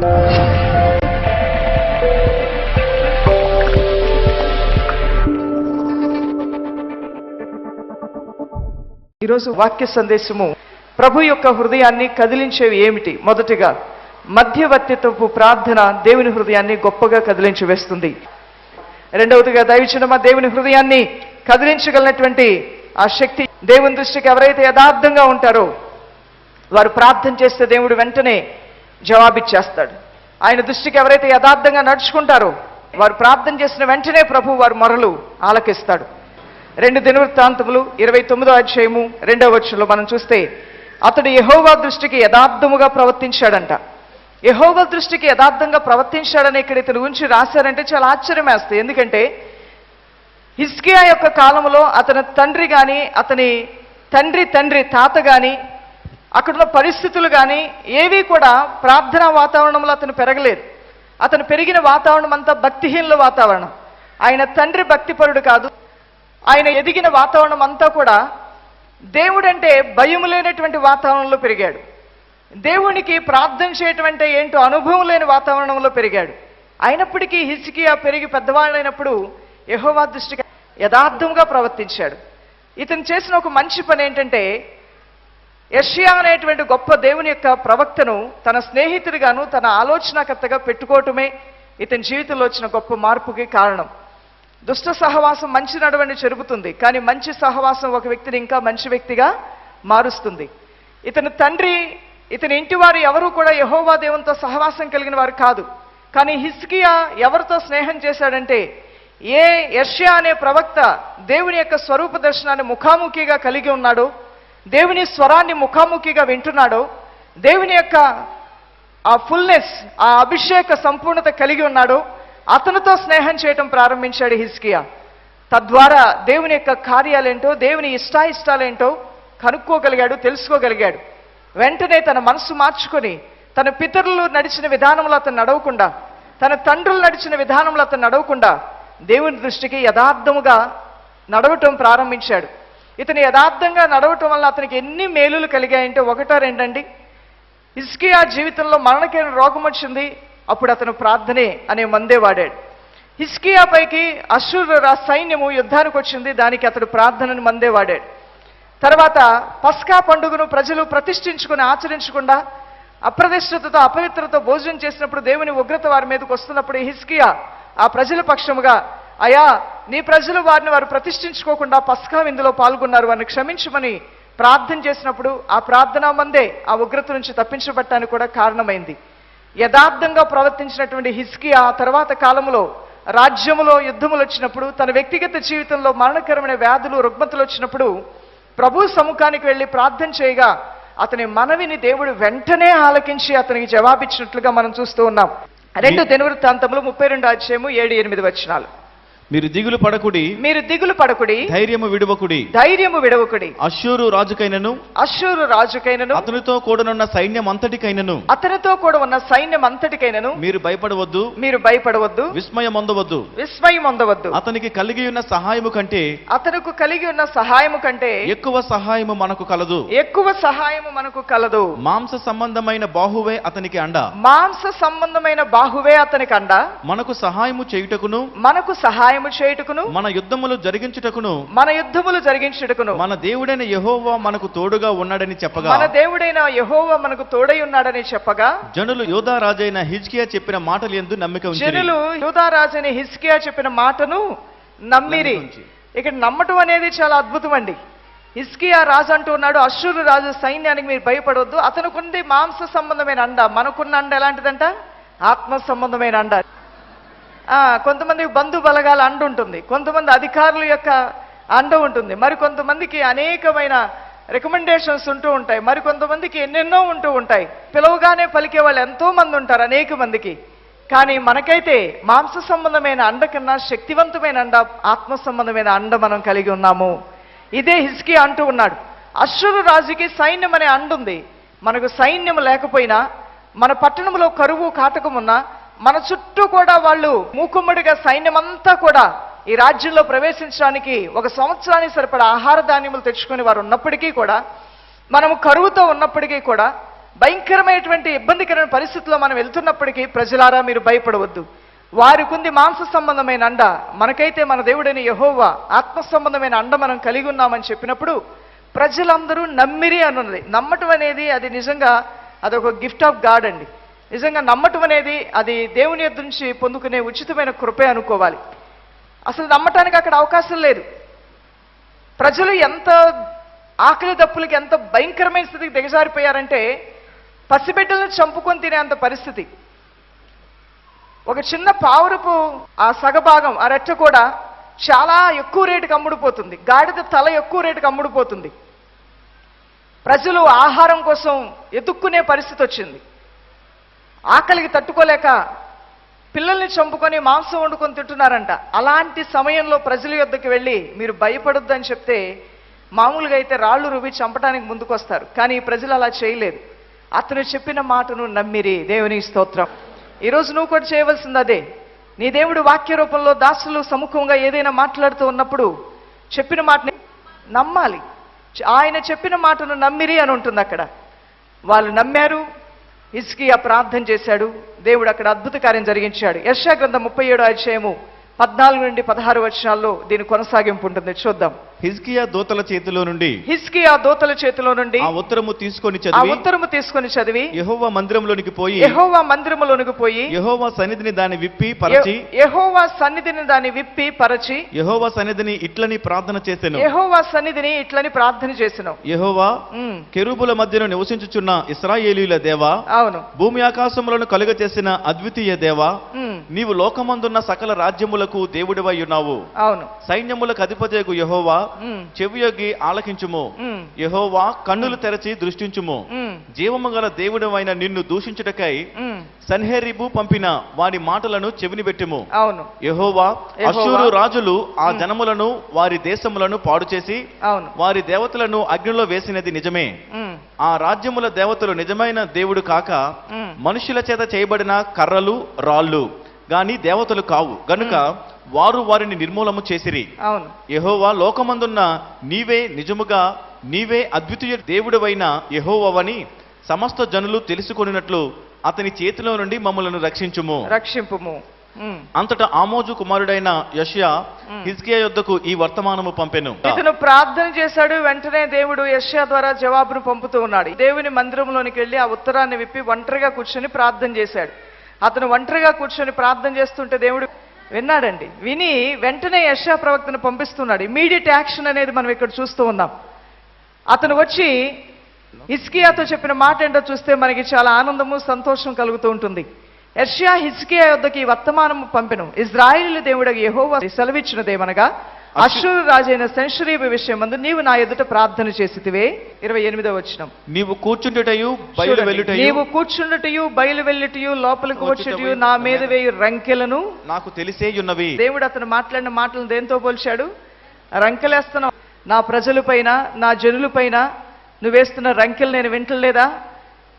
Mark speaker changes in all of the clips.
Speaker 1: ఈరోజు వాక్య సందేశము ప్రభు యొక్క హృదయాన్ని కదిలించేవి ఏమిటి? మొదటిగా మధ్యవర్తిత్వపు ప్రార్థన దేవుని హృదయాన్ని గొప్పగా కదిలించి వేస్తుంది. రెండవదిగా దైవచనమ దేవుని హృదయాన్ని కదిలించగలిగినటువంటి ఆ శక్తి దేవుని దృష్టికి ఎవరైతే యథార్థంగా ఉంటారో వారు ప్రార్థన చేస్తే దేవుడు వెంటనే జవాబిచ్చేస్తాడు. ఆయన దృష్టికి ఎవరైతే యథార్థంగా నడుచుకుంటారో వారు ప్రార్థన చేసిన వెంటనే ప్రభు వారు మొరలు ఆలకిస్తాడు. రెండు దినవృత్తాంతములు ఇరవై తొమ్మిదో అధ్యాయము రెండవ వచ్చంలో మనం చూస్తే అతడు యహోవా దృష్టికి యథార్థముగా ప్రవర్తించాడంట. యహోవా దృష్టికి యథార్థంగా ప్రవర్తించాడని ఇక్కడ ఇతని గురించి రాశారంటే చాలా ఆశ్చర్యం వేస్తాయి ఎందుకంటే హిస్కియా యొక్క కాలంలో అతని తండ్రి కానీ అతని తండ్రి తండ్రి తాత కానీ అక్కడున్న పరిస్థితులు కానీ ఏవి కూడా ప్రార్థనా వాతావరణంలో అతను పెరగలేదు. అతను పెరిగిన వాతావరణం అంతా భక్తిహీనుల వాతావరణం. ఆయన తండ్రి భక్తిపరుడు కాదు. ఆయన ఎదిగిన వాతావరణం అంతా కూడా దేవుడంటే భయం లేనటువంటి వాతావరణంలో పెరిగాడు. దేవునికి ప్రార్థన చేయటం అంటే ఏంటో అనుభవం లేని వాతావరణంలో పెరిగాడు. అయినప్పటికీ హిజ్కియా పెరిగి పెద్దవాళ్ళైనప్పుడు యహోవా దృష్టికి యథార్థంగా ప్రవర్తించాడు. ఇతను చేసిన ఒక మంచి పని ఏంటంటే యష్యా అనేటువంటి గొప్ప దేవుని యొక్క ప్రవక్తను తన స్నేహితుడిగాను తన ఆలోచనకర్తగా పెట్టుకోవటమే ఇతని జీవితంలో వచ్చిన గొప్ప మార్పుకి కారణం. దుష్ట సహవాసం మంచి నడవని చెరుపుతుంది కానీ మంచి సహవాసం ఒక వ్యక్తిని ఇంకా మంచి వ్యక్తిగా మారుస్తుంది. ఇతని తండ్రి ఇతని ఇంటి వారు ఎవరూ కూడా యహోవా దేవునితో సహవాసం కలిగిన వారు కాదు. కానీ హిస్కియా ఎవరితో స్నేహం చేశాడంటే ఏ యర్షియా అనే ప్రవక్త దేవుని యొక్క స్వరూప దర్శనాన్ని ముఖాముఖిగా కలిగి ఉన్నాడో దేవుని స్వరాన్ని ముఖాముఖిగా వింటున్నాడో. దేవుని యొక్క ఆ ఫుల్నెస్ ఆ అభిషేక సంపూర్ణత కలిగి ఉన్నాడో. అతనితో స్నేహం చేయటం ప్రారంభించాడు హిస్కియా తద్వారా దేవుని యొక్క కార్యాలేంటో దేవుని ఇష్టాయిష్టాలేంటో కనుక్కోగలిగాడు తెలుసుకోగలిగాడు. వెంటనే తన మనసు మార్చుకొని తన పితరులు నడిచిన విధానంలో అతను నడవకుండా తన తండ్రులు నడిచిన విధానంలో అతను నడవకుండా దేవుని దృష్టికి యథార్థముగా నడవటం ప్రారంభించాడు. ఇతను యథార్థంగా నడవటం వల్ల అతనికి ఎన్ని మేలులు కలిగాయంటే ఒకటో రెండండి. హిస్కియా జీవితంలో మరణకైన రోగం వచ్చింది. అప్పుడు అతను ప్రార్థనే అనే మందే వాడాడు. హిస్కియా పైకి అశ్వరు సైన్యము యుద్ధానికి వచ్చింది. దానికి అతడు ప్రార్థనని మందే వాడాడు. తర్వాత పస్కా పండుగను ప్రజలు ప్రతిష్ఠించుకుని ఆచరించకుండా అప్రదిష్టతతో అపవిత్రతో భోజనం చేసినప్పుడు దేవుని ఉగ్రత వారి మీదకి వస్తున్నప్పుడు హిస్కియా ఆ ప్రజల పక్షముగా అయా నీ ప్రజలు వారిని వారు ప్రతిష్ఠించుకోకుండా పస్కా విందులో పాల్గొన్నారు వారిని క్షమించమని ప్రార్థన చేసినప్పుడు ఆ ప్రార్థన మందే ఆ ఉగ్రత నుంచి తప్పించబట్టానికి కూడా కారణమైంది. యథార్థంగా ప్రవర్తించినటువంటి హిస్కియా ఆ తర్వాత కాలంలో రాజ్యములో యుద్ధములు వచ్చినప్పుడు తన వ్యక్తిగత జీవితంలో మరణకరమైన వ్యాధులు రుగ్మతలు వచ్చినప్పుడు ప్రభు సముఖానికి వెళ్ళి ప్రార్థన చేయగా అతని మనవిని దేవుడు వెంటనే ఆలకించి అతనికి జవాబిచ్చినట్లుగా మనం చూస్తూ ఉన్నాం. రెండు దినవృత్తాంతములు ముప్పై రెండు అధ్యాయము ఏడు ఎనిమిది వచనాలు.
Speaker 2: మీరు దిగులు పడకుడి.
Speaker 1: మీరు దిగులు పడకుడి.
Speaker 2: ధైర్యము విడువకుడి.
Speaker 1: ధైర్యము విడవకుడి.
Speaker 2: అశ్షూరు రాజుకైనను.
Speaker 1: అశ్షూరు రాజుకైనను.
Speaker 2: అతనితో కూడనున్న సైన్యం అంతటికైనను
Speaker 1: అతనితో కూడా ఉన్న సైన్యం అంతటికైనను
Speaker 2: మీరు భయపడవద్దు.
Speaker 1: మీరు భయపడవద్దు.
Speaker 2: విస్మయం పొందవద్దు
Speaker 1: విస్మయం పొందవద్దు
Speaker 2: అతనికి కలిగి ఉన్న సహాయము కంటే
Speaker 1: అతనుకు కలిగి ఉన్న సహాయము కంటే
Speaker 2: ఎక్కువ సహాయము మనకు కలదు.
Speaker 1: ఎక్కువ సహాయము మనకు కలదు.
Speaker 2: మాంస సంబంధమైన బాహువే అతనికి అండ.
Speaker 1: మాంస సంబంధమైన బాహువే అతనికి అండ.
Speaker 2: మనకు సహాయము చేయుటకును
Speaker 1: మనకు సహాయము చేయుటకును
Speaker 2: మన యుద్ధములు జరిగించుటకును
Speaker 1: మన యుద్ధములు జరిగించుటకును.
Speaker 2: మన దేవుడైన యెహోవా మనకు తోడుగా ఉన్నాడని చెప్పగా
Speaker 1: మన దేవుడైన యెహోవా మనకు తోడై ఉన్నాడని చెప్పగా
Speaker 2: జనులు యోధా రాజైన హిజ్కియా చెప్పిన మాటలు ఎందు నమ్మిక ఉంచిరి.
Speaker 1: జనులు యూదారాజుని హిస్కియా చెప్పిన మాటను నమ్మిరి. ఇక్కడ నమ్మటం అనేది చాలా అద్భుతం అండి. హిస్కియా రాజు అంటూ ఉన్నాడు అశ్షూరు రాజు సైన్యానికి మీరు భయపడవద్దు అతనుకుంది మాంస సంబంధమైన అండ మనకున్న అండ ఎలాంటిదంట? ఆత్మ సంబంధమైన అండ. కొంతమంది బంధు బలగాల అండు ఉంటుంది. కొంతమంది అధికారుల యొక్క అండ ఉంటుంది. మరి కొంతమందికి అనేకమైన రికమెండేషన్స్ ఉంటూ ఉంటాయి. మరి కొంతమందికి ఎన్నెన్నో ఉంటూ ఉంటాయి. పిలవగానే పలికే వాళ్ళు ఎంతో మంది ఉంటారు అనేక మందికి. కానీ మనకైతే మాంస సంబంధమైన అండ కన్నా శక్తివంతమైన అండ ఆత్మ సంబంధమైన అండ మనం కలిగి ఉన్నాము. ఇదే హిస్కి అంటూ ఉన్నాడు. అశ్వరు రాజుకి సైన్యం అనే అండుంది. మనకు సైన్యం లేకపోయినా మన పట్టణంలో కరువు కాటకమున్నా మన చుట్టూ కూడా వాళ్ళు మూకుమ్మడిగా సైన్యమంతా కూడా ఈ రాజ్యంలో ప్రవేశించడానికి ఒక సంవత్సరానికి సరిపడా ఆహార ధాన్యములు తెచ్చుకుని వారు ఉన్నప్పటికీ కూడా మనము కరువుతో ఉన్నప్పటికీ కూడా భయంకరమైనటువంటి ఇబ్బందికరమైన పరిస్థితిలో మనం వెళ్తున్నప్పటికీ ప్రజలారా మీరు భయపడవద్దు. వారికుంది మాంస సంబంధమైన అండ మనకైతే మన దేవుడైన యహోవా ఆత్మ సంబంధమైన అండ మనం కలిగి ఉన్నామని చెప్పినప్పుడు ప్రజలందరూ నమ్మిరి అనున్నది. నమ్మటం అనేది అది నిజంగా అదొక గిఫ్ట్ ఆఫ్ గాడ్ అండి. నిజంగా నమ్మటం అనేది అది దేవుని యొద్ నుంచి పొందుకునే ఉచితమైన కృపే అనుకోవాలి. అసలు నమ్మటానికి అక్కడ అవకాశం లేదు. ప్రజలు ఎంత ఆకలి దప్పులకి ఎంత భయంకరమైన స్థితికి దిగజారిపోయారంటే పసిబిడ్డలను చంపుకొని తినే అంత పరిస్థితి. ఒక చిన్న పావురపు ఆ సగభాగం ఆ రెట్ట కూడా చాలా ఎక్కువ రేటుకి అమ్ముడుపోతుంది. గాడిద తల ఎక్కువ రేటుకి అమ్ముడుపోతుంది. ప్రజలు ఆహారం కోసం ఎదుక్కునే పరిస్థితి వచ్చింది. ఆకలికి తట్టుకోలేక పిల్లల్ని చంపుకొని మాంసం వండుకొని తింటున్నారంట. అలాంటి సమయంలో ప్రజల యొద్దకు వెళ్ళి మీరు భయపడొద్దు అని చెప్తే మామూలుగా అయితే రాళ్ళు రువి చంపడానికి ముందుకొస్తారు. కానీ ప్రజలు అలా చేయలేదు. అతను చెప్పిన మాటను నమ్మిరి దేవుని స్తోత్రం. ఈరోజు నువ్వు కూడా చేయవలసింది అదే. నీ దేవుడు వాక్య రూపంలో దాసులు సముఖంగా ఏదైనా మాట్లాడుతూ ఉన్నప్పుడు చెప్పిన మాటని నమ్మాలి. ఆయన చెప్పిన మాటను నమ్మిరి అని ఉంటుంది అక్కడ. వాళ్ళు నమ్మారు ఇస్కియా ప్రార్థన చేశాడు. దేవుడు అక్కడ అద్భుత కార్యం జరిగించాడు. యశా గ్రంథం ముప్పై ఏడో అధ్యాయము పద్నాలుగు నుండి పదహారు వచనాల్లో దీని కొనసాగింపు ఉంటుంది. చూద్దాం.
Speaker 2: హిజ్కియా దూతల చేతిలో నుండి
Speaker 1: హిజ్కియా దోతల చేతిలో నుండి
Speaker 2: ఆ ఉత్తరము తీసుకొని
Speaker 1: ఆ
Speaker 2: చదివి
Speaker 1: ఉత్తరము తీసుకొని చదివి
Speaker 2: యెహోవా మందిరంలోనికి పోయి
Speaker 1: యెహోవా మందిరములోనికి పోయి
Speaker 2: యెహోవా సన్నిధిని దాన్ని విప్పి పరచి
Speaker 1: యెహోవా సన్నిధిని దాన్ని విప్పి పరచి
Speaker 2: యెహోవా సన్నిధిని ఇట్లని ప్రార్థన చేసెను.
Speaker 1: యెహోవా సన్నిధిని ఇట్లని ప్రార్థన చేసినావు
Speaker 2: యెహోవా కెరూబుల మధ్యను నివసించుచున్న ఇస్రాయేలీల దేవా
Speaker 1: అవును.
Speaker 2: భూమి ఆకాశములను కలుగ చేసిన అద్వితీయ దేవా నీవు లోకమందున్న సకల రాజ్యములకు దేవుడివై ఉన్నావు.
Speaker 1: అవును.
Speaker 2: సైన్యములకు అధిపతియగు యెహోవా చెవియొగ్గి ఆలకించుము. యెహోవా కన్నులు తెరచి దృష్టించుము. జీవము గల దేవుడవైన నిన్ను దూషించుటకై సన్హెరిబు పంపిన వారి మాటలను చెవిని పెట్టుము.
Speaker 1: అవును.
Speaker 2: యెహోవా అశూరు రాజులు ఆ జనములను వారి దేశములను పాడు చేసి వారి దేవతలను అగ్నిలో వేసినది నిజమే. ఆ రాజ్యముల దేవతలు నిజమైన దేవుడు కాక మనుషుల చేత చేయబడిన కర్రలు రాళ్ళు గాని దేవతలు కావు. గనుక వారు వారిని నిర్మూలము చేసిరి.
Speaker 1: అవును.
Speaker 2: యెహోవా లోకమందున్న నీవే నిజముగా నీవే అద్వితీయ దేవుడవైన యెహోవవని సమస్త జనులు తెలుసుకొనినట్లు అతని చేతిలో నుండి మమ్మలను రక్షించుము.
Speaker 1: రక్షింపుము. ఉమ్.
Speaker 2: అంతటా ఆమోజు కుమారుడైన యష్యా హిజ్కియా యొద్దకు ఈ వర్తమానము పంపెను.
Speaker 1: ఇతను ప్రార్థన చేశాడు వెంటనే దేవుడు యశ్యా ద్వారా జవాబును పంపుతూ ఉన్నాడు. దేవుని మందిరంలోనికి వెళ్ళి ఆ ఉత్తరాన్ని విప్పి ఒంటరిగా కూర్చొని ప్రార్థన చేశాడు. అతను ఒంటరిగా కూర్చొని ప్రార్థన చేస్తుంటే దేవుడు విన్నాడండి. విని వెంటనే యశా ప్రవక్తను పంపిస్తున్నాడు. ఇమీడియట్ యాక్షన్ అనేది మనం ఇక్కడ చూస్తూ ఉన్నాం. అతను వచ్చి హిస్కియాతో చెప్పిన మాట ఏంటో చూస్తే మనకి చాలా ఆనందము సంతోషం కలుగుతూ ఉంటుంది. యర్షియా హిస్కియా యొద్దకి వర్తమానము పంపెను. ఇజ్రాయిల్ దేవుడు యహోవా సెలవిచ్చినదేమనగా అశ్షూరు రాజైన సెన్షరీబు విషయమందు నీవు నా ఎదుట ప్రార్థన చేసితివే. ఇరవై ఎనిమిదో వచ్చినం
Speaker 2: నీవు కూర్చుండుటయు బయలు
Speaker 1: చూడండి,
Speaker 2: వెళ్ళుటయు
Speaker 1: నీవు కూర్చుండటయు బయలు వెళ్ళుటయు లోపలికి వచ్చుటయు నా మీద వేయు రంకెలను.
Speaker 2: నాకు తెలిసే ఉన్నవి
Speaker 1: దేవుడు అతను మాట్లాడిన మాటలను దేంతో పోల్చాడు? రంకెలేస్తున్నావు నా ప్రజలపైన నా జనులపైన నువ్వు వేస్తున్న రంకెలు నేను వింటలేదా?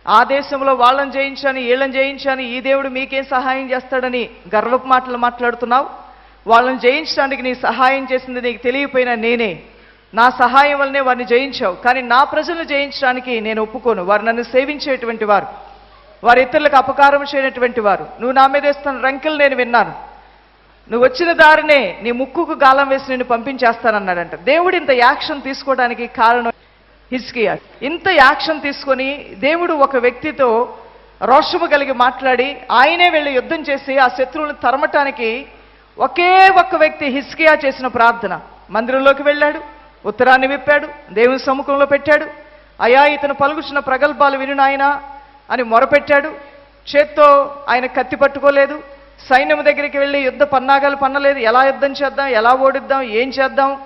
Speaker 1: ఆ దేశంలో వాళ్ళని జయించాను వీళ్ళని జయించాను ఈ దేవుడు మీకేం సహాయం చేస్తాడని గర్వపు మాటలు మాట్లాడుతున్నావు? వాళ్ళని జయించడానికి నీ సహాయం చేసింది నీకు తెలియపోయినా నేనే. నా సహాయం వల్లనే వారిని జయించావు. కానీ నా ప్రజలను జయించడానికి నేను ఒప్పుకోను. వారు నన్ను సేవించేటువంటి వారు. వారి ఇతరులకు అపకారం చేయనటువంటి వారు. నువ్వు నా మీద వేస్తున్న రంకెలు నేను విన్నాను. నువ్వు వచ్చిన దారినే నీ ముక్కుకు గాలం వేసి నిన్ను పంపించేస్తానన్నాడంట. దేవుడు ఇంత యాక్షన్ తీసుకోవడానికి కారణం హిజ్కియా. ఇంత యాక్షన్ తీసుకొని దేవుడు ఒక వ్యక్తితో రోషము కలిగి మాట్లాడి ఆయనే వెళ్ళి యుద్ధం చేసి ఆ శత్రువులను తరమటానికి ఒకే ఒక్క వ్యక్తి హిస్కియా చేసిన ప్రార్థన. మందిరంలోకి వెళ్ళాడు ఉత్తరాన్ని విప్పాడు దేవుని సముఖంలో పెట్టాడు. అయా ఇతను పలుకుచున్న ప్రగల్భాలు విను నాయన అని మొరపెట్టాడు. చేత్తో ఆయన కత్తి పట్టుకోలేదు. సైన్యం దగ్గరికి వెళ్ళి యుద్ధ పన్నాగాలు పన్నలేదు. ఎలా యుద్ధం చేద్దాం ఎలా ఓడిద్దాం ఏం చేద్దాం?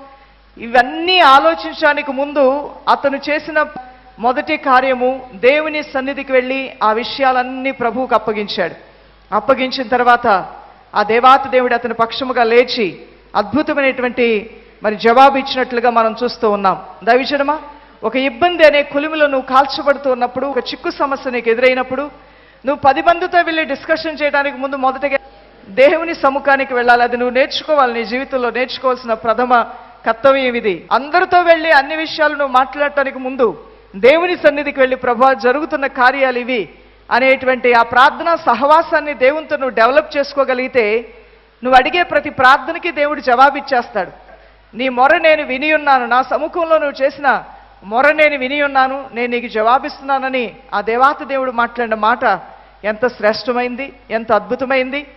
Speaker 1: ఇవన్నీ ఆలోచించడానికి ముందు అతను చేసిన మొదటి కార్యము దేవుని సన్నిధికి వెళ్ళి ఆ విషయాలన్నీ ప్రభువుకు అప్పగించాడు. అప్పగించిన తర్వాత ఆ దేవాతి దేవుడు అతని పక్షముగా లేచి అద్భుతమైనటువంటి మరి జవాబు ఇచ్చినట్లుగా మనం చూస్తూ ఉన్నాం. దైవజనమా ఒక ఇబ్బంది అనే కులిమిలో నువ్వు కాల్చబడుతూ ఉన్నప్పుడు ఒక చిక్కు సమస్య నీకు ఎదురైనప్పుడు నువ్వు పది మందితో వెళ్ళి డిస్కషన్ చేయడానికి ముందు మొదటగా దేవుని సముఖానికి వెళ్ళాలి. అది నువ్వు నేర్చుకోవాలి నీ జీవితంలో నేర్చుకోవాల్సిన ప్రథమ కర్తవ్యం ఇది. అందరితో వెళ్ళి అన్ని విషయాలు నువ్వు మాట్లాడటానికి ముందు దేవుని సన్నిధికి వెళ్ళి ప్రభా జరుగుతున్న కార్యాలు ఇవి. అనేటువంటి ఆ ప్రార్థన సహవాసాన్ని దేవునితో నువ్వు డెవలప్ చేసుకోగలిగితే నువ్వు అడిగే ప్రతి ప్రార్థనకి దేవుడు జవాబిచ్చేస్తాడు. నీ మొర నేను విని ఉన్నాను. నా సముఖంలో నువ్వు చేసిన మొర నేను విని ఉన్నాను. నేను నీకు జవాబిస్తున్నానని ఆ దేవాత దేవుడు మాట్లాడిన మాట ఎంత శ్రేష్టమైంది ఎంత అద్భుతమైంది.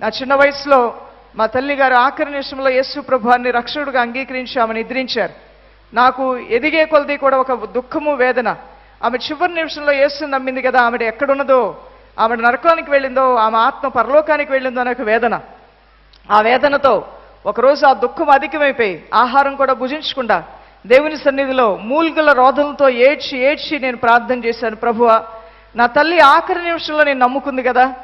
Speaker 1: నా చిన్న వయసులో మా తల్లి గారు ఆఖరి నిమిషంలో యేసు ప్రభువాన్ని రక్షకుడుగా అంగీకరించి ఆమె నిద్రించారు. నాకు ఎదిగే కొలది కూడా ఒక దుఃఖము వేదన. ఆమె చివరి నిమిషంలో యేసు నమ్మింది కదా ఆమె ఎక్కడున్నదో ఆమె నరకానికి వెళ్ళిందో ఆమె ఆత్మ పరలోకానికి వెళ్ళిందో అనే ఒక వేదన. ఆ వేదనతో ఒకరోజు ఆ దుఃఖం అధికమైపోయి ఆహారం కూడా భుజించకుండా దేవుని సన్నిధిలో మూల్గుల రోధంతో ఏడ్చి ఏడ్చి నేను ప్రార్థన చేశాను ప్రభువా నా తల్లి ఆఖరి నిమిషంలో నేను నమ్ముకుంది కదా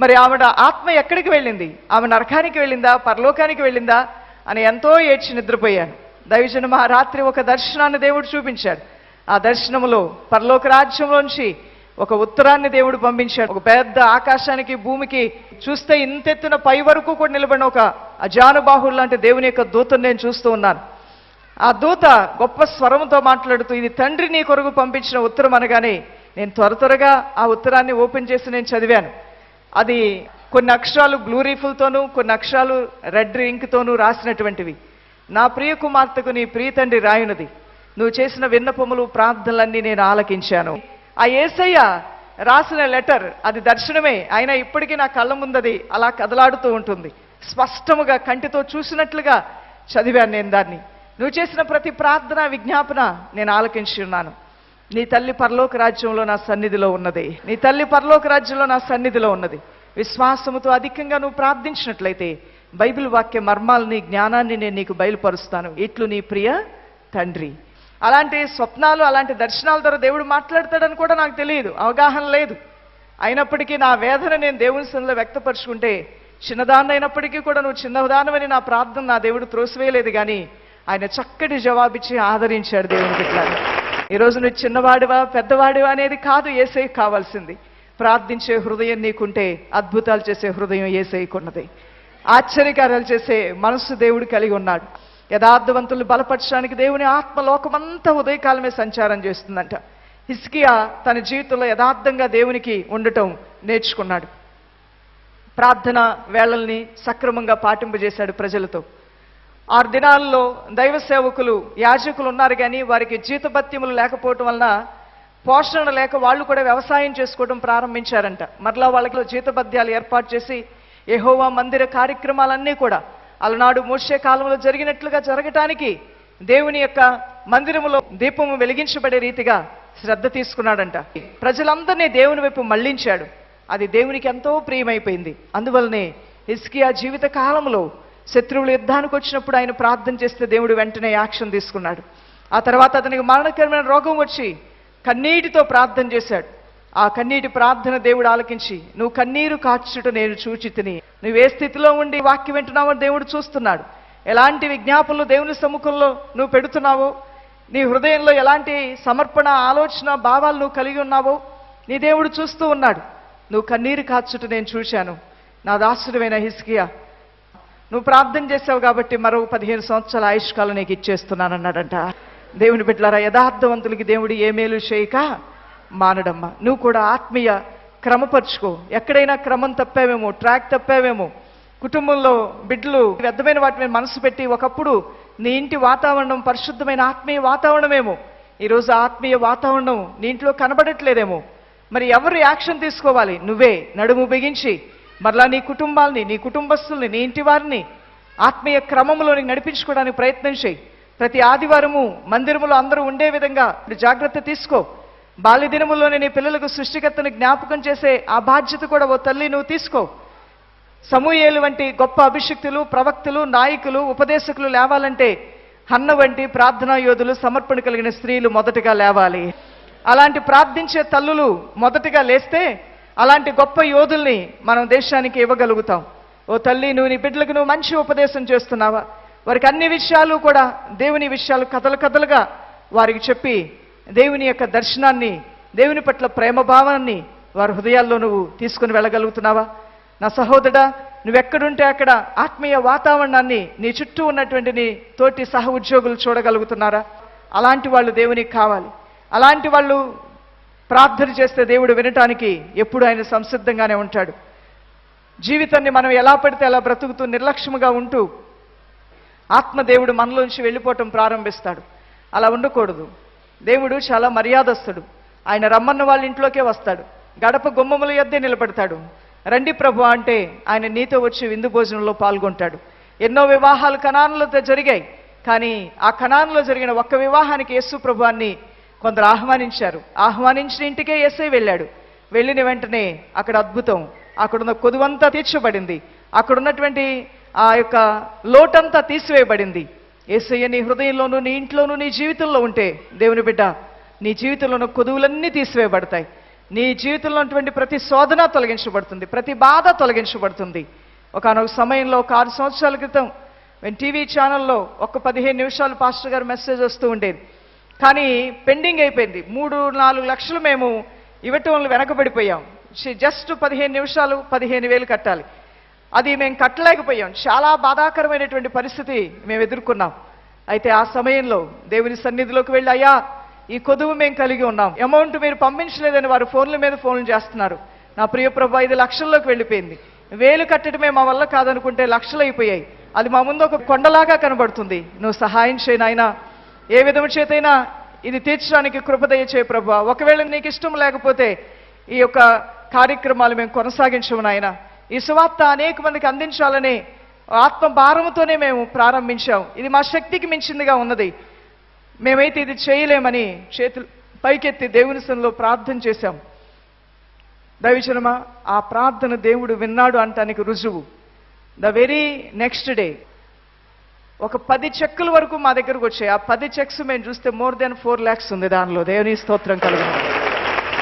Speaker 1: మరి ఆవిడ ఆత్మ ఎక్కడికి వెళ్ళింది? ఆమె నరకానికి వెళ్ళిందా? పరలోకానికి వెళ్ళిందా? అని ఎంతో ఏడ్చి నిద్రపోయాను. దైవజనం ఆ రాత్రి ఒక దర్శనాన్ని దేవుడు చూపించాడు. ఆ దర్శనములో పరలోక రాజ్యంలోంచి ఒక ఉత్తరాన్ని దేవుడు పంపించాడు. ఒక పెద్ద ఆకాశానికి భూమికి చూస్తే ఇంతెత్తున పై వరకు కూడా నిలబడిన ఒక అజానుబాహుడు లాంటి దేవుని యొక్క దూతను నేను చూస్తూ ఉన్నాను. ఆ దూత గొప్ప స్వరంతో మాట్లాడుతూ ఇది తండ్రి నీ కొరకు పంపించిన ఉత్తరం అనగానే నేను త్వర త్వరగా ఆ ఉత్తరాన్ని ఓపెన్ చేసి నేను చదివాను. అది కొన్ని అక్షరాలు బ్లూ రీఫుల్తోనూ కొన్ని అక్షరాలు రెడ్ ఇంక్తోనూ రాసినటువంటివి. నా ప్రియ కుమార్తెకు నీ ప్రియ తండ్రి రాయునది. నువ్వు చేసిన విన్నపములు ప్రార్థనలన్నీ నేను ఆలకించాను. ఆ ఏసయ్య రాసిన లెటర్ అది దర్శనమే. అయినా ఇప్పటికీ నా కళ్ళ ముందది అలా కదలాడుతూ ఉంటుంది. స్పష్టముగా కంటితో చూసినట్లుగా చదివాను నేను దాన్ని. నువ్వు చేసిన ప్రతి ప్రార్థన విజ్ఞాపన నేను ఆలకించి ఉన్నాను. నీ తల్లి పరలోక రాజ్యంలో నా సన్నిధిలో ఉన్నది. నీ తల్లి పరలోక రాజ్యంలో నా సన్నిధిలో ఉన్నది. విశ్వాసముతో అధికంగా నువ్వు ప్రార్థించినట్లయితే బైబిల్ వాక్య మర్మాలని జ్ఞానాన్ని నేను నీకు బయలుపరుస్తాను. ఇట్లు నీ ప్రియ తండ్రి. అలాంటి స్వప్నాలు అలాంటి దర్శనాల ద్వారా దేవుడు మాట్లాడతాడని కూడా నాకు తెలియదు. అవగాహన లేదు. అయినప్పటికీ నా వేదన నేను దేవుని సన్నిలో వ్యక్తపరుచుకుంటే చిన్నదాన్ని అయినప్పటికీ కూడా నువ్వు చిన్నదానమని నా ప్రార్థన నా దేవుడు త్రోసివేయలేదు కానీ ఆయన చక్కటి జవాబిచ్చి ఆదరించాడు దేవుని బిడ్డలారా. ఈరోజు నువ్వు చిన్నవాడివా పెద్దవాడివా అనేది కాదు ఏసై కావాల్సింది. ప్రార్థించే హృదయం నీకుంటే అద్భుతాలు చేసే హృదయం ఏసైకున్నది ఆశ్చర్యకార్యాలు చేసే మనస్సు దేవుడు కలిగి ఉన్నాడు. యథార్థవంతులు బలపరచడానికి దేవుని ఆత్మ లోకమంతా ఉదయకాలమే సంచారం చేస్తుందంట. హిస్కియా తన జీవితంలో యథార్థంగా దేవునికి ఉండటం నేర్చుకున్నాడు. ప్రార్థన వేళల్ని సక్రమంగా పాటింపజేశాడు ప్రజలతో. ఆరు దినాల్లో దైవ సేవకులు యాజకులు ఉన్నారు కానీ వారికి జీతభత్యములు లేకపోవటం వలన పోషణ లేక వాళ్ళు కూడా వ్యవసాయం చేసుకోవడం ప్రారంభించారంట. మరలా వాళ్ళకి జీతభత్యాలు ఏర్పాటు చేసి ఎహోవా మందిర కార్యక్రమాలన్నీ కూడా అలనాడు మోసే కాలంలో జరిగినట్లుగా జరగటానికి దేవుని యొక్క మందిరములో దీపము వెలిగించబడే రీతిగా శ్రద్ధ తీసుకున్నాడంట. ప్రజలందరినీ దేవుని వైపు మళ్ళించాడు. అది దేవునికి ఎంతో ప్రియమైపోయింది. అందువల్లనే హిస్కియా జీవిత కాలంలో శత్రువులు యుద్ధానికి వచ్చినప్పుడు ఆయన ప్రార్థన చేస్తే దేవుడు వెంటనే యాక్షన్ తీసుకున్నాడు. ఆ తర్వాత అతనికి మరణకరమైన రోగం వచ్చి కన్నీటితో ప్రార్థన చేశాడు. ఆ కన్నీటి ప్రార్థన దేవుడు ఆలకించి నువ్వు కన్నీరు కాచుట నేను చూచితిని నువ్వు ఏ స్థితిలో ఉండి వాక్యం వింటున్నావో దేవుడు చూస్తున్నాడు. ఎలాంటి విజ్ఞాపనలు దేవుని సముఖంలో నువ్వు పెడుతున్నావో నీ హృదయంలో ఎలాంటి సమర్పణ ఆలోచన భావాలు నువ్వు కలిగి ఉన్నావో నీ దేవుడు చూస్తూ ఉన్నాడు. నువ్వు కన్నీరు కాచుట నేను చూశాను. నా దాసుడమైన హిస్కియా నువ్వు ప్రార్థన చేసావు కాబట్టి మరో పదిహేను సంవత్సరాల ఆయుష్కాలం నీకు ఇచ్చేస్తున్నానన్నాడంట. దేవుని బిడ్డలారా యథార్థవంతులకి దేవుడు ఏ మేలు చేయక మానడమ్మా. నువ్వు కూడా ఆత్మీయ క్రమపరుచుకో. ఎక్కడైనా క్రమం తప్పావేమో ట్రాక్ తప్పావేమో కుటుంబంలో బిడ్డలు వ్యర్థమైన వాటి మీద మనసు పెట్టి ఒకప్పుడు నీ ఇంటి వాతావరణం పరిశుద్ధమైన ఆత్మీయ వాతావరణమేమో. ఈరోజు ఆత్మీయ వాతావరణం నీ ఇంట్లో కనబడట్లేదేమో. మరి ఎవరు యాక్షన్ తీసుకోవాలి? నువ్వే. నడుము బిగించి మరలా నీ కుటుంబాల్ని నీ కుటుంబస్తుల్ని నీ ఇంటి వారిని ఆత్మీయ క్రమంలోని నడిపించుకోవడానికి ప్రయత్నం చేయి. ప్రతి ఆదివారము మందిరములో అందరూ ఉండే విధంగా జాగ్రత్త తీసుకో. బాల్య దినములోనే నీ పిల్లలకు సృష్టికర్తను జ్ఞాపకం చేసే ఆ బాధ్యత కూడా ఓ తల్లి నువ్వు తీసుకో. సమూహేలు వంటి గొప్ప అభిషక్తులు ప్రవక్తలు నాయకులు ఉపదేశకులు లేవాలంటే హన్న వంటి ప్రార్థనా యోధులు సమర్పణ కలిగిన స్త్రీలు మొదటగా లేవాలి. అలాంటి ప్రార్థించే తల్లులు మొదటగా లేస్తే అలాంటి గొప్ప యోధుల్ని మనం దేశానికి ఇవ్వగలుగుతాం. ఓ తల్లి నువ్వు నీ బిడ్డలకు నువ్వు మంచి ఉపదేశం చేస్తున్నావా? వారికి అన్ని విషయాలు కూడా దేవుని విషయాలు కథలు కథలుగా వారికి చెప్పి దేవుని యొక్క దర్శనాన్ని దేవుని పట్ల ప్రేమ భావాన్ని వారి హృదయాల్లో నువ్వు తీసుకుని వెళ్ళగలుగుతున్నావా? నా సహోదరా నువ్వెక్కడుంటే అక్కడ ఆత్మీయ వాతావరణాన్ని నీ చుట్టూ ఉన్నటువంటి నీ తోటి సహ ఉద్యోగులు చూడగలుగుతున్నారా? అలాంటి వాళ్ళు దేవునికి కావాలి. అలాంటి వాళ్ళు ప్రార్థన చేస్తే దేవుడు వినటానికి ఎప్పుడు ఆయన సంసిద్ధంగానే ఉంటాడు. జీవితాన్ని మనం ఎలా పడితే అలా బ్రతుకుతూ నిర్లక్ష్యముగా ఉంటూ ఆత్మదేవుడు మనలోంచి వెళ్ళిపోవటం ప్రారంభిస్తాడు. అలా ఉండకూడదు. దేవుడు చాలా మర్యాదస్తుడు. ఆయన రమ్మన్న వాళ్ళ ఇంట్లోకే వస్తాడు. గడప గుమ్మముల యొద్దే నిలబడతాడు. రండి ప్రభు అంటే ఆయన నీతో వచ్చి విందు భోజనంలో పాల్గొంటాడు. ఎన్నో వివాహాలు కణానులతో జరిగాయి. కానీ ఆ కణానులో జరిగిన ఒక్క వివాహానికి యేసు ప్రభువాన్ని కొందరు ఆహ్వానించారు. ఆహ్వానించిన ఇంటికే యేసే వెళ్ళాడు. వెళ్ళిన వెంటనే అక్కడ అద్భుతం. అక్కడున్న కొదువంతా తీర్చబడింది. అక్కడున్నటువంటి ఆ యొక్క లోటంతా తీసివేయబడింది. ఏసయ్య నీ హృదయంలోనూ నీ ఇంట్లోనూ నీ జీవితంలో ఉంటే దేవుని బిడ్డ నీ జీవితంలో కొదువులన్నీ తీసివేయబడతాయి. నీ జీవితంలో ఉన్నటువంటి ప్రతి శోధన తొలగించబడుతుంది ప్రతి బాధ తొలగించబడుతుంది. ఒకనొక సమయంలో ఒక ఆరు సంవత్సరాల క్రితం మేము టీవీ ఛానల్లో ఒక పదిహేను నిమిషాలు పాస్టర్ గారు మెసేజ్ వస్తూ ఉండేది. కానీ పెండింగ్ అయిపోయింది. మూడు నాలుగు లక్షలు మేము ఇవ్వటం వెనకబడిపోయాం. జస్ట్ పదిహేను నిమిషాలు పదిహేను వేలు కట్టాలి. అది మేము కట్టలేకపోయాం. చాలా బాధాకరమైనటువంటి పరిస్థితి మేము ఎదుర్కొన్నాం. అయితే ఆ సమయంలో దేవుని సన్నిధిలోకి వెళ్ళి అయ్యా ఈ కొదువు మేము కలిగి ఉన్నాం. అమౌంట్ మీరు పంపించలేదని వారు ఫోన్ల మీద ఫోన్లు చేస్తున్నారు. నా ప్రియ ప్రభు ఐదు లక్షల్లోకి వెళ్ళిపోయింది. వేలు కట్టడమే మా వల్ల కాదనుకుంటే లక్షలు అయిపోయాయి అది మా ముందు ఒక కొండలాగా కనబడుతుంది. నువ్వు సహాయం చేయను ఆయన ఏ విధము చేతైనా ఇది తీర్చడానికి కృపదయ చేయ ప్రభు. ఒకవేళ నీకు ఇష్టం లేకపోతే ఈ యొక్క కార్యక్రమాలు మేము కొనసాగించము నాయన. ఈ సువార్త అనేక మందికి అందించాలని ఆత్మ భారముతోనే మేము ప్రారంభించాం. ఇది మా శక్తికి మించిందిగా ఉన్నది. మేమైతే ఇది చేయలేమని చేతులు పైకెత్తి దేవుని సన్నిలో ప్రార్థన చేశాం. దైవజనమా ఆ ప్రార్థన దేవుడు విన్నాడు అంటానికి రుజువు. The very next day. ఒక పది చెక్కుల వరకు మా దగ్గరకు వచ్చాయి. ఆ పది చెక్స్ మేము చూస్తే మోర్ దెన్ ఫోర్ ల్యాక్స్ ఉంది దానిలో. దేవుని స్తోత్రం కలిగిన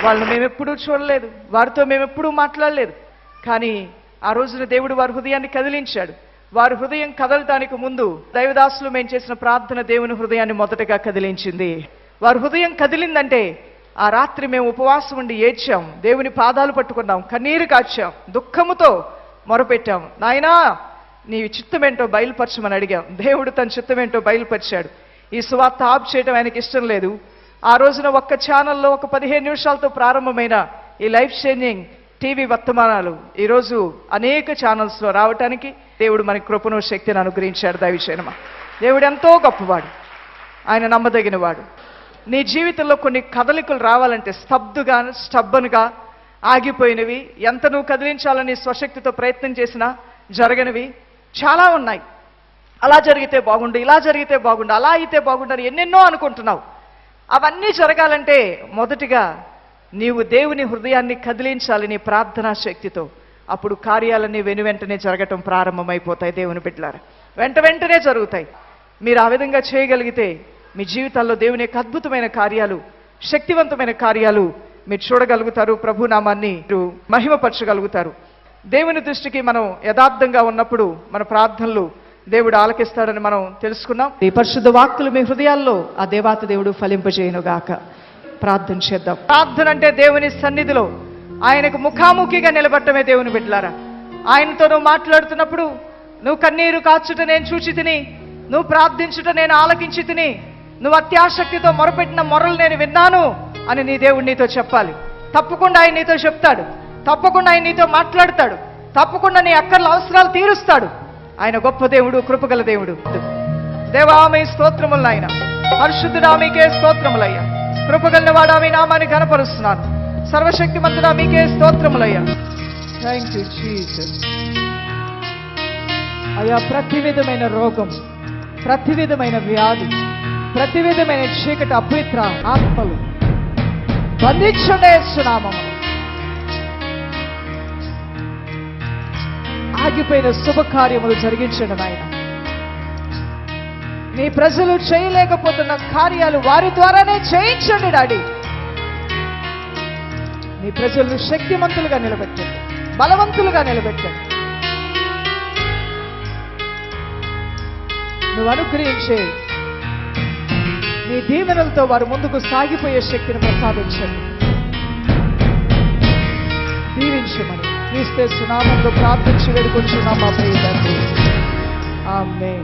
Speaker 1: వాళ్ళని మేము ఎప్పుడూ చూడలేదు. వారితో మేము ఎప్పుడూ మాట్లాడలేదు. కానీ ఆ రోజున దేవుడు వారి హృదయాన్ని కదిలించాడు. వారి హృదయం కదలటానికి ముందు దైవదాసులు మేము చేసిన ప్రార్థన దేవుని హృదయాన్ని మొదటగా కదిలించింది. వారి హృదయం కదిలిందంటే ఆ రాత్రి మేము ఉపవాసం ఉండి ఏడ్చాం దేవుని పాదాలు పట్టుకున్నాం కన్నీరు కాచాం దుఃఖముతో మొరపెట్టాం. నాయనా నీ చిత్తమేంటో బయలుపరచమని అడిగాం. దేవుడు తన చిత్తమేంటో బయలుపరిచాడు. ఈ సువార్త ఆప్ చేయడం ఆయనకి ఇష్టం లేదు. ఆ రోజున ఒక్క ఛానల్లో ఒక పదిహేను నిమిషాలతో ప్రారంభమైన ఈ లైఫ్ చేంజింగ్ టీవీ వర్తమానాలు ఈరోజు అనేక ఛానల్స్లో రావటానికి దేవుడు మనకి కృపను శక్తిని అనుగ్రహించాడు దైవశేనమ దేవుడు ఎంతో గొప్పవాడు. ఆయన నమ్మదగినవాడు. నీ జీవితంలో కొన్ని కదలికలు రావాలంటే స్తబ్దుగా స్టబ్బనుగా ఆగిపోయినవి ఎంత నువ్వు కదిలించాలని స్వశక్తితో ప్రయత్నం చేసినా జరగనివి చాలా ఉన్నాయి. అలా జరిగితే బాగుండు ఇలా జరిగితే బాగుండు అలా అయితే బాగుండు అని ఎన్నెన్నో అనుకుంటున్నావు. అవన్నీ జరగాలంటే మొదటిగా నీవు దేవుని హృదయాన్ని కదిలించాలి నీ ప్రార్థనా శక్తితో. అప్పుడు కార్యాలన్నీ వెను వెంటనే జరగటం ప్రారంభమైపోతాయి దేవుని బిడ్డలారా. వెంట వెంటనే జరుగుతాయి. మీరు ఆ విధంగా చేయగలిగితే మీ జీవితాల్లో దేవుని యొక్క అద్భుతమైన కార్యాలు శక్తివంతమైన కార్యాలు మీరు చూడగలుగుతారు. ప్రభునామాన్ని మీరు మహిమపరచగలుగుతారు. దేవుని దృష్టికి మనం యథార్థంగా ఉన్నప్పుడు మన ప్రార్థనలు దేవుడు ఆలకిస్తాడని మనం తెలుసుకున్నాం. ఈ పరిశుద్ధ వాక్కులు మీ హృదయాల్లో ఆ దేవాత దేవుడు ఫలింపజేయను గాక ప్రార్థన చేద్దాం. ప్రార్థన అంటే దేవుని సన్నిధిలో ఆయనకు ముఖాముఖిగా నిలబడటమే దేవుని బిడ్డలారా. ఆయనతో నువ్వు మాట్లాడుతున్నప్పుడు నువ్వు కన్నీరు కాచుట నేను చూచి తిని నువ్వు ప్రార్థించుట నేను ఆలకించి తిని నువ్వు అత్యాసక్తితో మొరపెట్టిన మొరలు నేను విన్నాను అని నీ దేవుడు నీతో చెప్పాలి. తప్పకుండా ఆయన నీతో చెప్తాడు. తప్పకుండా ఆయన నీతో మాట్లాడతాడు. తప్పకుండా నీ అక్కర్ల అవసరాలు తీరుస్తాడు. ఆయన గొప్ప దేవుడు కృపగల దేవుడు. దేవామి స్తోత్రములు ఆయన పరిశుద్ధుడా మీకే స్తోత్రములయ్యా కృపగల వాడా మీ నామాన్ని కనపరుస్తున్నాను సర్వశక్తి మంతుడా మీకే స్తోత్రములయ్యా. థ్యాంక్ యూ జీసస్ అయ్యా ప్రతి విధమైన రోగం ప్రతి విధమైన వ్యాధి ప్రతి విధమైన చీకటి అపవిత్ర ఆత్మలు బంధించండి సునామము ఆగిపోయిన శుభకార్యములు జరిగించడం ఆయన నీ ప్రజలు చేయలేకపోతున్న కార్యాలు వారి ద్వారానే చేయించండి డాడీ. నీ ప్రజలను శక్తిమంతులుగా నిలబెట్టండి బలవంతులుగా నిలబెట్టండి. నువ్వు అనుగ్రహించే నీ దీవెనలతో వారు ముందుకు సాగిపోయే శక్తిని ప్రసాదించండి. దీవించమని క్రీస్తే సునామంలో ప్రార్థించి వేడుకొచ్చున్నాం మా ప్రియ తండ్రి. ఆమె